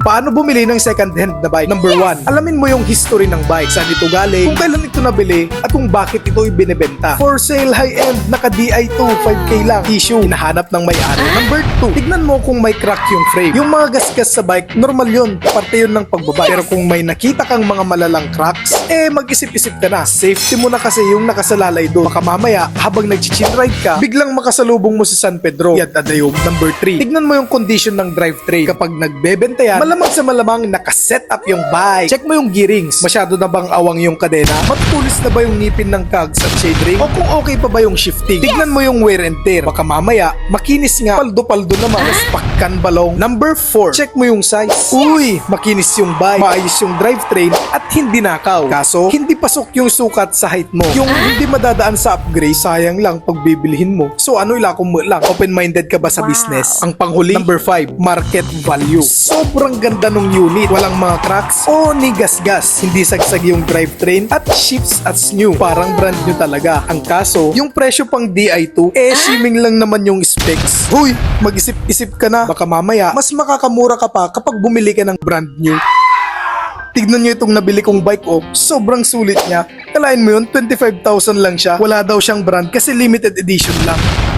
Paano bumili ng second-hand na bike? Number one, alamin mo yung history ng bike. Saan ito galing, kung kailan ito nabili, at kung bakit ito ibinebenta. For sale high-end, naka-DI2, 5K lang. Issue, hinahanap ng may-ari. Number two, tignan mo kung may crack yung frame. Yung mga gasgas sa bike, normal yun. Parte yun ng pagbabike. Pero kung may nakita kang mga malalang cracks, eh mag-isip-isip ka na. Safety mo na kasi yung nakasalalay doon. Baka mamaya, habang nag-chill ride ka, biglang makasalubong mo sa San Pedro. Yan adayog. Number 3. Tignan mo yung condition ng drivetrain. Kapag nagbebenta yan, malamang sa malamang nakaset up yung bike. Check mo yung gearings. Masyado na bang awang yung kadena? Matutulis na ba yung ngipin ng cogs at shade ring? O kung okay pa ba yung shifting? Tignan mo yung wear and tear. Baka mamaya, makinis nga. Paldo-paldo naman. Mas pakkan balong. Number 4. Check mo yung size. Uy, makinis yung bike. Maayos yung drivetrain at hindi nakaw. Kaso, hindi pasok yung sukat sa height mo. Yung hindi madadaan sa upgrade, sayang lang pag bibilihin mo. So ano ilakong mo lang? Open-minded ka ba sa Wow. business? Ang panghuli, number 5, market value. Sobrang ganda nung unit. Walang mga cracks o ni gas-gas. Hindi sagsag yung drivetrain at ships as new. Parang brand new talaga. Ang kaso, yung presyo pang DI2, eh shimming lang naman yung specs. Huy, mag-isip-isip ka na. Baka mamaya, mas makakamura ka pa kapag bumili ka ng brand new. Tignan nyo itong nabili kong bike oh, sobrang sulit niya. Kalain mo yun, 25,000 lang siya. Wala daw siyang brand kasi limited edition lang.